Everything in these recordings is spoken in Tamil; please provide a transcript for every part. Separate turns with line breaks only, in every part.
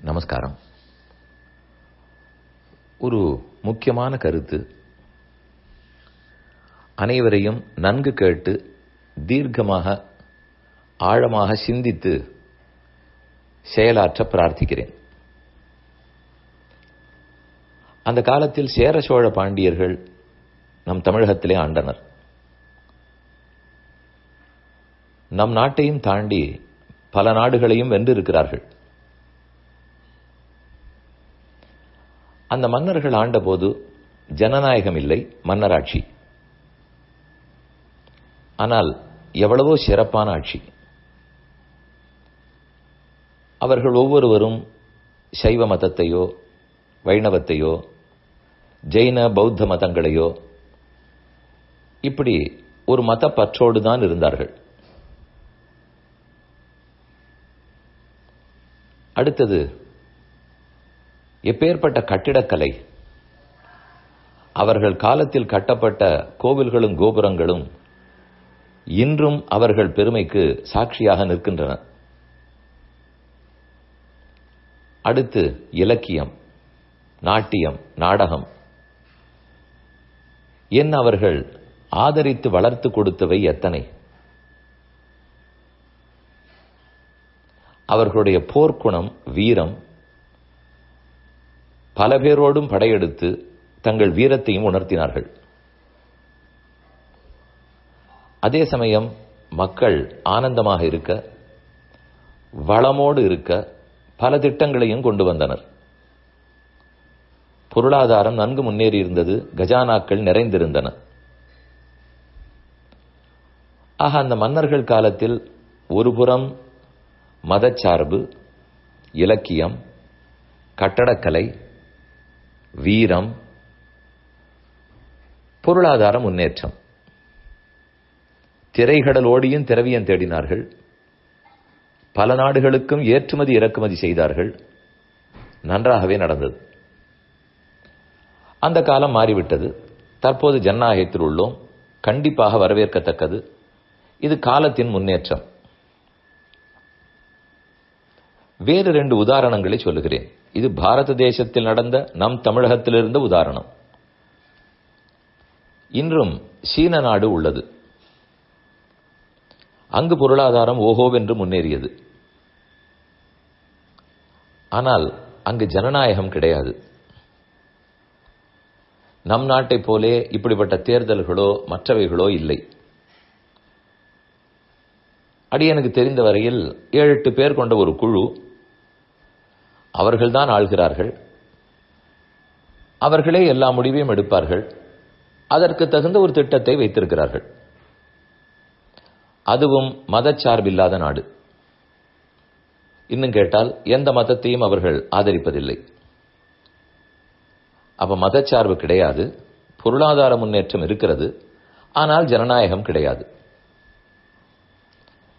நமஸ்காரம். ஒரு முக்கியமான கருத்து. அனைவரையும் நன்கு கேட்டு தீர்க்கமாக ஆழமாக சிந்தித்து செயலாற்ற பிரார்த்திக்கிறேன். அந்த காலத்தில் சேர சோழ பாண்டியர்கள் நம் தமிழகத்திலே ஆண்டனர். நம் நாட்டையும் தாண்டி பல நாடுகளையும் வென்றிருக்கிறார்கள். அந்த மன்னர்கள் ஆண்டபோது ஜனநாயகம் இல்லை மன்னராட்சி. ஆனால் எவ்வளவோ சிறப்பான ஆட்சி. அவர்கள் ஒவ்வொருவரும் சைவ மதத்தையோ வைணவத்தையோ ஜெயின பௌத்த மதங்களையோ இப்படி ஒரு மத பற்றோடு தான் இருந்தார்கள். அடுத்தது எப்பேற்பட்ட கட்டிடக்கலை அவர்கள் காலத்தில் கட்டப்பட்ட கோவில்களும் கோபுரங்களும் இன்றும் அவர்கள் பெருமைக்கு சாட்சியாக நிற்கின்றன. அடுத்து இலக்கியம் நாட்டியம் நாடகம். என் அவர்கள் ஆதரித்து வளர்த்து கொடுத்தவை எத்தனை? அவர்களுடைய போர்க்குணம் வீரம் பல பேரோடும் படையெடுத்து தங்கள் வீரத்தையும் உணர்த்தினார்கள். அதே சமயம் மக்கள் ஆனந்தமாக இருக்க வளமோடு இருக்க பல திட்டங்களையும் கொண்டு வந்தனர். பொருளாதாரம் நன்கு முன்னேறி இருந்தது கஜானாக்கள் நிறைந்திருந்தன. ஆக அந்த மன்னர்கள் காலத்தில் ஒருபுறம் மதச்சார்பு இலக்கியம் கட்டடக்கலை வீரம் பொருளாதார முன்னேற்றம். திரைகடலோடியும் திரவியம் தேடினார்கள். பல நாடுகளுக்கும் ஏற்றுமதி இறக்குமதி செய்தார்கள். நன்றாகவே நடந்தது. அந்த காலம் மாறிவிட்டது. தற்போது ஜனநாயகத்தில் உள்ளோம். கண்டிப்பாக வரவேற்கத்தக்கது. இது காலத்தின் முன்னேற்றம். வேறு ரெண்டு உதாரணங்களை சொல்லுகிறேன். இது பாரத தேசத்தில் நடந்த நம் தமிழகத்திலிருந்த உதாரணம். இன்றும் சீன நாடு உள்ளது. அங்கு பொருளாதாரம் ஓஹோவென்று முன்னேறியது. ஆனால் அங்கு ஜனநாயகம் கிடையாது. நம் நாட்டை போலே இப்படிப்பட்ட தேர்தல்களோ மற்றவைகளோ இல்லை. அடியனுக்கு தெரிந்த வரையில் ஏழு எட்டு பேர் கொண்ட ஒரு குழு அவர்கள்தான் ஆள்கிறார்கள். அவர்களே எல்லா முடிவையும் எடுப்பார்கள். அதற்கு தகுந்த ஒரு திட்டத்தை வைத்திருக்கிறார்கள். அதுவும் மதச்சார்பில்லாத நாடு. இன்னும் கேட்டால் எந்த மதத்தையும் அவர்கள் ஆதரிப்பதில்லை. அப்ப மதச்சார்பு கிடையாது. பொருளாதார முன்னேற்றம் இருக்கிறது. ஆனால் ஜனநாயகம் கிடையாது.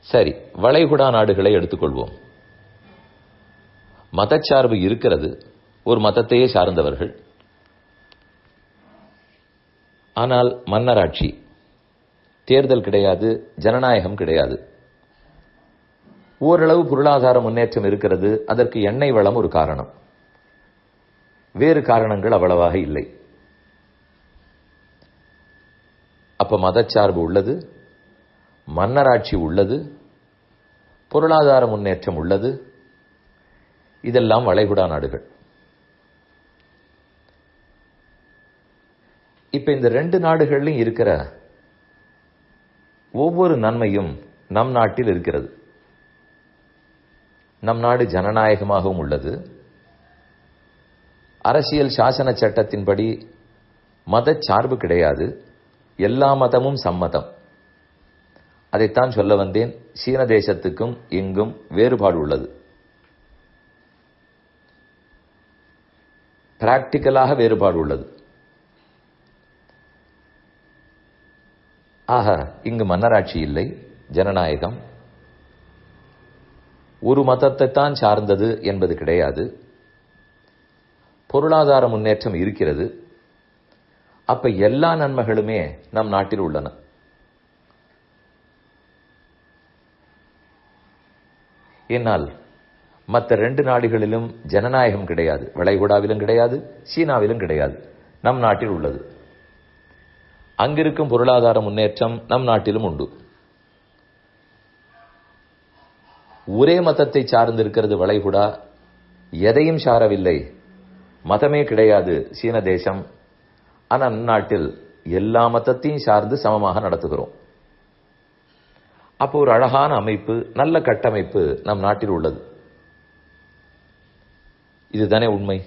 சரி வளைகுடா நாடுகளை எடுத்துக்கொள்வோம். மதச்சார்பு இருக்கிறது. ஒரு மதத்தையே சார்ந்தவர்கள். ஆனால் மன்னராட்சி. தேர்தல் கிடையாது ஜனநாயகம் கிடையாது. ஓரளவு பொருளாதார முன்னேற்றம் இருக்கிறது அதற்கு எண்ணெய் வளம் ஒரு காரணம். வேறு காரணங்கள் அவ்வளவாக இல்லை. அப்ப மதச்சார்பு உள்ளது மன்னராட்சி உள்ளது பொருளாதார முன்னேற்றம் உள்ளது இதெல்லாம் வளைகுடா நாடுகள். இப்ப இந்த ரெண்டு நாடுகள்லையும் இருக்கிற ஒவ்வொரு நன்மையும் நம் நாட்டில் இருக்கிறது. நம் நாடு ஜனநாயகமாகவும் உள்ளது. அரசியல் சாசன சட்டத்தின்படி மத சார்பு கிடையாது. எல்லா மதமும் சம்மதம். அதைத்தான் சொல்ல வந்தேன். சீன தேசத்துக்கும் இங்கும் வேறுபாடு உள்ளது. பிராக்டிக்கலாக வேறுபாடு உள்ளது ஆக இங்கு மன்னராட்சி இல்லை ஜனநாயகம். ஒரு மதத்தை தான் சார்ந்தது என்பது கிடையாது. பொருளாதார முன்னேற்றம் இருக்கிறது. அப்ப எல்லா நன்மைகளுமே நம் நாட்டில் உள்ளன. என்னால் மற்ற ரெண்டு நாடுகளிலும் ஜனநாயகம் கிடையாது. வளைகுடாவிலும் கிடையாது சீனாவிலும் கிடையாது. நம் நாட்டில் உள்ளது. அங்கிருக்கும் பொருளாதார முன்னேற்றம் நம் நாட்டிலும் உண்டு. ஒரே மதத்தை சார்ந்திருக்கிறது வளைகுடா எதையும் சாரவில்லை. மதமே கிடையாது சீன தேசம். ஆனால் அந்நாட்டில் எல்லா மதத்தையும் சார்ந்து சமமாக நடத்துகிறோம். அப்போ ஒரு அழகான அமைப்பு நல்ல கட்டமைப்பு நம் நாட்டில் உள்ளது. இதுதானே உண்மை.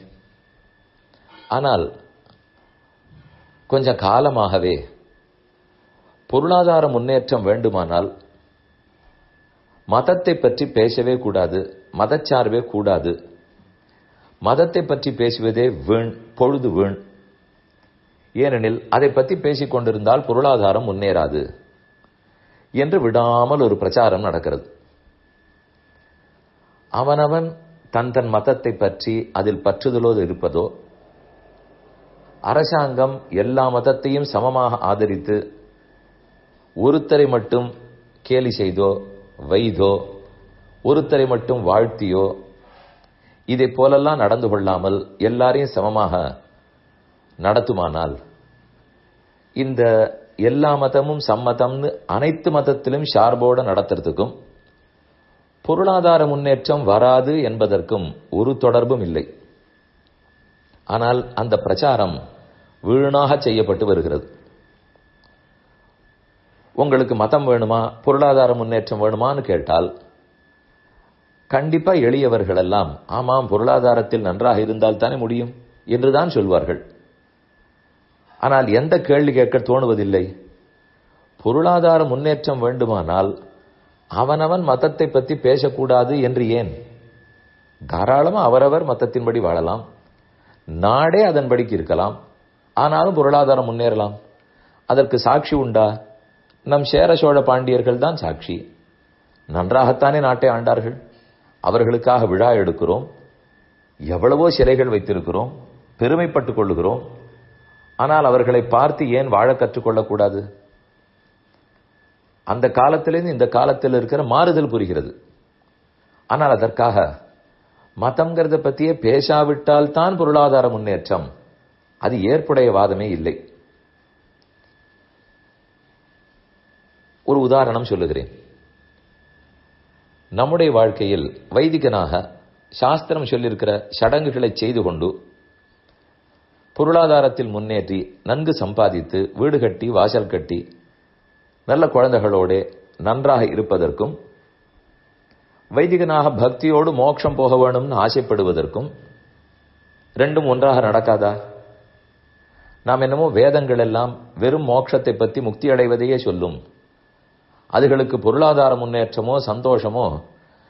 ஆனால் கொஞ்சம் காலமாகவே பொருளாதார முன்னேற்றம் வேண்டுமானால் மதத்தை பற்றி பேசவே கூடாது மதச்சார்பே கூடாது மதத்தை பற்றி பேசுவதே வீண் பொழுது வீண். ஏனெனில் அதை பற்றி பேசிக் கொண்டிருந்தால் பொருளாதாரம் முன்னேறாது என்று விடாமல் ஒரு பிரச்சாரம் நடக்கிறது. அவனவன் தன் தன் மதத்தை பற்றி அதில் பற்றுதலோடு இருப்பதோ அரசாங்கம் எல்லா மதத்தையும் சமமாக ஆதரித்து ஒருத்தரை மட்டும் கேலி செய்தோ வைதோ ஒருத்தரை மட்டும் வாழ்த்தியோ இதை போலெல்லாம் நடந்து கொள்ளாமல் எல்லாரையும் சமமாக நடத்துமானால் இந்த எல்லா மதமும் சம்மதம்னு அனைத்து மதத்திலும் ஷார்போட நடத்துறதுக்கும் பொருளாதார முன்னேற்றம் வராது என்பதற்கும் ஒரு தொடர்பும் இல்லை. ஆனால் அந்த பிரச்சாரம் வீணாக செய்யப்பட்டு வருகிறது. உங்களுக்கு மதம் வேணுமா? பொருளாதார முன்னேற்றம் வேணுமான்னு கேட்டால் கண்டிப்பா எளியவர்கள் எல்லாம் ஆமாம் பொருளாதாரத்தில் நன்றாக இருந்தால் தானே முடியும் என்றுதான் சொல்வார்கள். ஆனால் எந்த கேள்வி கேட்க தோணுவதில்லை. பொருளாதார முன்னேற்றம் வேண்டுமானால் அவனவன் மதத்தை பற்றி பேசக்கூடாது என்று ஏன்? தாராளமாக அவரவர் மதத்தின்படி வாழலாம். நாடே அதன்படிக்கு இருக்கலாம். ஆனாலும் பொருளாதாரம் முன்னேறலாம். அதற்கு சாட்சி உண்டா? நம் சேர சோழ பாண்டியர்கள் தான் சாட்சி. நன்றாகத்தானே நாட்டை ஆண்டார்கள். அவர்களுக்காக விழா எடுக்கிறோம். எவ்வளவோ சிலைகள் வைத்திருக்கிறோம். பெருமைப்பட்டுக் கொள்ளுகிறோம். ஆனால் அவர்களை பார்த்து ஏன் வாழ கற்றுக்கொள்ளக்கூடாது அந்த காலத்திலிருந்து இந்த காலத்தில் இருக்கிற மாறுதல் புரிகிறது. ஆனால் அதற்காக மதம்ங்கிறத பற்றியே பேசாவிட்டால் தான் பொருளாதார முன்னேற்றம். அது ஏற்புடைய வாதமே இல்லை. ஒரு உதாரணம் சொல்லுகிறேன். நம்முடைய வாழ்க்கையில் வைதிகனாக சாஸ்திரம் சொல்லியிருக்கிற சடங்குகளை செய்து கொண்டு பொருளாதாரத்தில் முன்னேற்றி நன்கு சம்பாதித்து வீடு கட்டி வாசல் கட்டி நல்ல குழந்தைகளோடு நன்றாக இருப்பதற்கும் வைதிகனாக பக்தியோடு மோட்சம் போக வேணும்னு ஆசைப்படுவதற்கும் ரெண்டும் ஒன்றாக நடக்காதா? நாம் என்னமோ வேதங்கள் எல்லாம் வெறும் மோட்சத்தை பற்றி முக்தி அடைவதையே சொல்லும். அதுகளுக்கு பொருளாதார முன்னேற்றமோ சந்தோஷமோ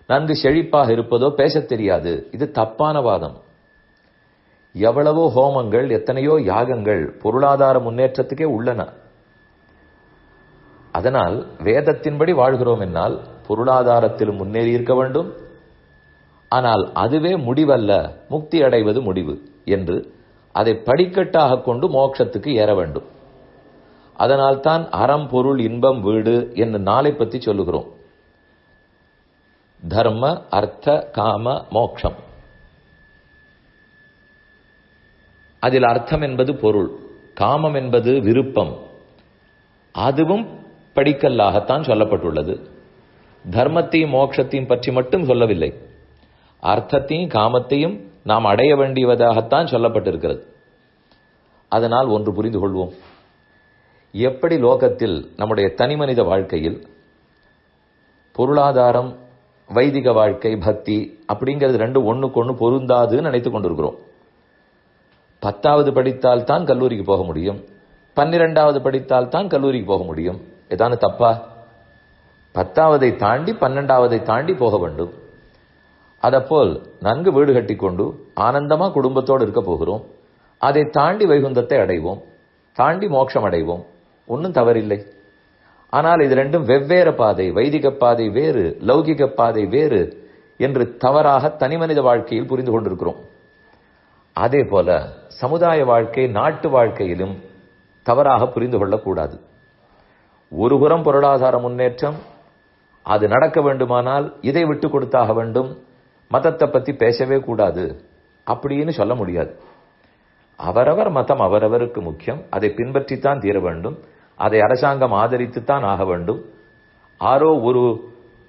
நன்கு செழிப்பாக இருப்பதோ பேசத் தெரியாது. இது தப்பான வாதம். எவ்வளவோ ஹோமங்கள் எத்தனையோ யாகங்கள் பொருளாதார முன்னேற்றத்துக்கே உள்ளன. அதனால் வேதத்தின்படி வாழ்கிறோம் என்னால் பொருளாதாரத்திலும் முன்னேறி இருக்க வேண்டும். ஆனால் அதுவே முடிவல்ல முக்தி அடைவது முடிவு என்று அதை படிக்கட்டாக கொண்டு மோட்சத்துக்கு ஏற வேண்டும். அதனால் தான் அறம் பொருள் இன்பம் வீடு என்று நாளை பற்றி சொல்லுகிறோம். தர்ம அர்த்த காம மோக்ஷம். அதில் அர்த்தம் என்பது பொருள் காமம் என்பது விருப்பம். அதுவும் படிக்கல்லாகத்தான் சொல்லப்பட்டுள்ளது. தர்மத்தையும் மோட்சத்தையும் பற்றி மட்டும் சொல்லவில்லை. அர்த்தத்தையும் காமத்தையும் நாம் அடைய வேண்டியதாகத்தான் சொல்லப்பட்டிருக்கிறது. அதனால் ஒன்று புரிந்து கொள்வோம். எப்படி லோகத்தில் நம்முடைய தனிமனித வாழ்க்கையில் பொருளாதாரம் வைதிக வாழ்க்கை பக்தி அப்படிங்கிறது ரெண்டு ஒன்றுக்கு ஒன்று பொருந்தாதுன்னு நினைத்துக் கொண்டிருக்கிறோம். பத்தாவது படித்தால் தான் கல்லூரிக்கு போக முடியும். பன்னிரெண்டாவது படித்தால் தான் கல்லூரிக்கு போக முடியும். ஏதானு தப்பா? பத்தாவதை தாண்டி பன்னெண்டாவதை தாண்டி போக வேண்டும். அதப்போல் நன்கு வீடு கட்டிக்கொண்டு ஆனந்தமா குடும்பத்தோடு இருக்க போகிறோம். அதை தாண்டி வைகுந்தத்தை அடைவோம். தாண்டி மோட்சம் அடைவோம். ஒன்றும் தவறில்லை. ஆனால் இது ரெண்டும் வெவ்வேறு பாதை வைதிக பாதை வேறு லௌகிக பாதை வேறு என்று தவறாக தனிமனித வாழ்க்கையில் புரிந்து கொண்டிருக்கிறோம். அதே போல சமுதாய வாழ்க்கை நாட்டு வாழ்க்கையிலும் தவறாக புரிந்து கொள்ளக்கூடாது. ஒருபுறம் பொருளாதார முன்னேற்றம் அது நடக்க வேண்டுமானால் இதை விட்டு கொடுத்தாக வேண்டும் மதத்தை பற்றி பேசவே கூடாது அப்படின்னு சொல்ல முடியாது. அவரவர் மதம் அவரவருக்கு முக்கியம். அதை பின்பற்றித்தான் தீர வேண்டும். அதை அரசாங்கம் ஆதரித்துத்தான் ஆக வேண்டும். ஆரோ ஒரு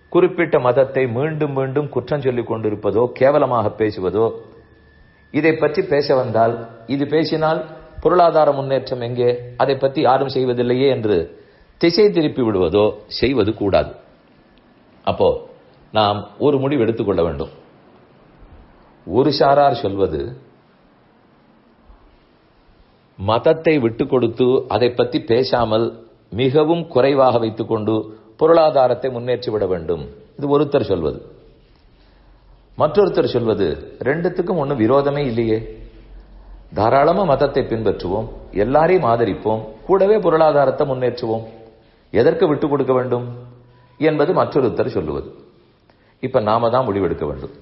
குறிப்பிட்ட மதத்தை மீண்டும் மீண்டும் குற்றம் சொல்லிக் கொண்டிருப்பதோ கேவலமாக பேசுவதோ இதை பற்றி பேச வந்தால் இது பேசினால் பொருளாதார முன்னேற்றம் எங்கே? அதை பற்றி யாரும் செய்வதில்லையே என்று திசை திருப்பி விடுவதோ செய்வது கூடாது. அப்போ நாம் ஒரு முடிவு எடுத்துக்கொள்ள வேண்டும். ஒரு சாரார் சொல்வது மதத்தை விட்டு கொடுத்து அதை பற்றி பேசாமல் மிகவும் குறைவாக வைத்துக்கொண்டு பொருளாதாரத்தை முன்னேற்றிவிட வேண்டும். இது ஒருத்தர் சொல்வது. மற்றொருத்தர் சொல்வது ரெண்டுத்துக்கும் ஒன்றும் விரோதமே இல்லையே. தாராளமா மதத்தை பின்பற்றுவோம் எல்லாரையும் ஆதரிப்போம் கூடவே பொருளாதாரத்தை முன்னேற்றுவோம். எதற்கு விட்டுக் கொடுக்க வேண்டும் என்பது மற்றொருத்தர் சொல்லுவது. இப்ப நாம தான் முடிவெடுக்க வேண்டும்.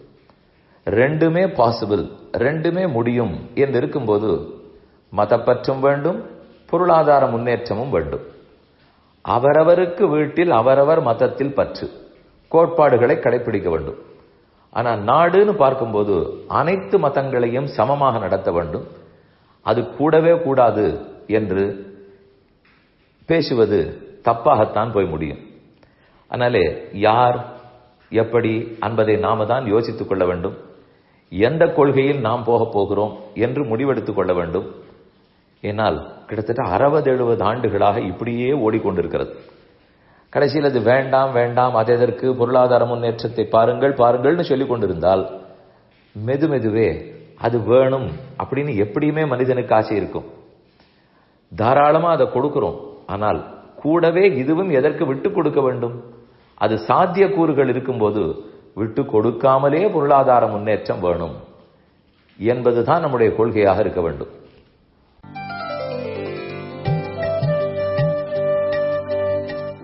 ரெண்டுமே பாசிபிள் ரெண்டுமே முடியும் என்று இருக்கும்போது மதப்பற்றும் வேண்டும் பொருளாதார முன்னேற்றமும் வேண்டும். அவரவருக்கு வீட்டில் அவரவர் மதத்தில் பற்று கோட்பாடுகளை கடைபிடிக்க வேண்டும். ஆனால் நாடுன்னு பார்க்கும்போது அனைத்து மதங்களையும் சமமாக நடத்த வேண்டும். அது கூடவே கூடாது என்று பேசுவது தப்பாகத்தான் போய் முடியும். அதனாலே யார் எப்படி என்பதை நாம தான் யோசித்துக் கொள்ள வேண்டும். எந்த கொள்கையில் நாம் போகப் போகிறோம் என்று முடிவெடுத்துக் கொள்ள வேண்டும். ஏனால் கிட்டத்தட்ட அறுபது எழுபது ஆண்டுகளாக இப்படியே ஓடிக்கொண்டிருக்கிறது. கடைசியில் அது வேண்டாம் வேண்டாம் அது எதற்கு பொருளாதார முன்னேற்றத்தை பாருங்கள் பாருங்கள்னு சொல்லிக் கொண்டிருந்தால் மெது மெதுவே அது வேணும் அப்படின்னு எப்படியுமே மனிதனுக்கு ஆசை இருக்கும். தாராளமாக அதை கொடுக்குறோம். ஆனால் கூடவே இதுவும் எதற்கு விட்டு கொடுக்க வேண்டும்? அது சாத்திய கூறுகள் இருக்கும்போது விட்டு கொடுக்காமலே பொருளாதார முன்னேற்றம் வேணும் என்பதுதான் நம்முடைய கொள்கையாக இருக்க வேண்டும்.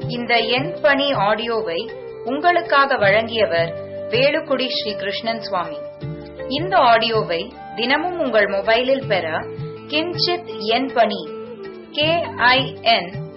இந்த எண் பணி ஆடியோவை உங்களுக்காக வழங்கியவர் வேலுக்குடி ஸ்ரீ கிருஷ்ணன் சுவாமி. இந்த ஆடியோவை தினமும் உங்கள் மொபைலில் பெற கிஞ்சித் எண் பணி கே ஐ என்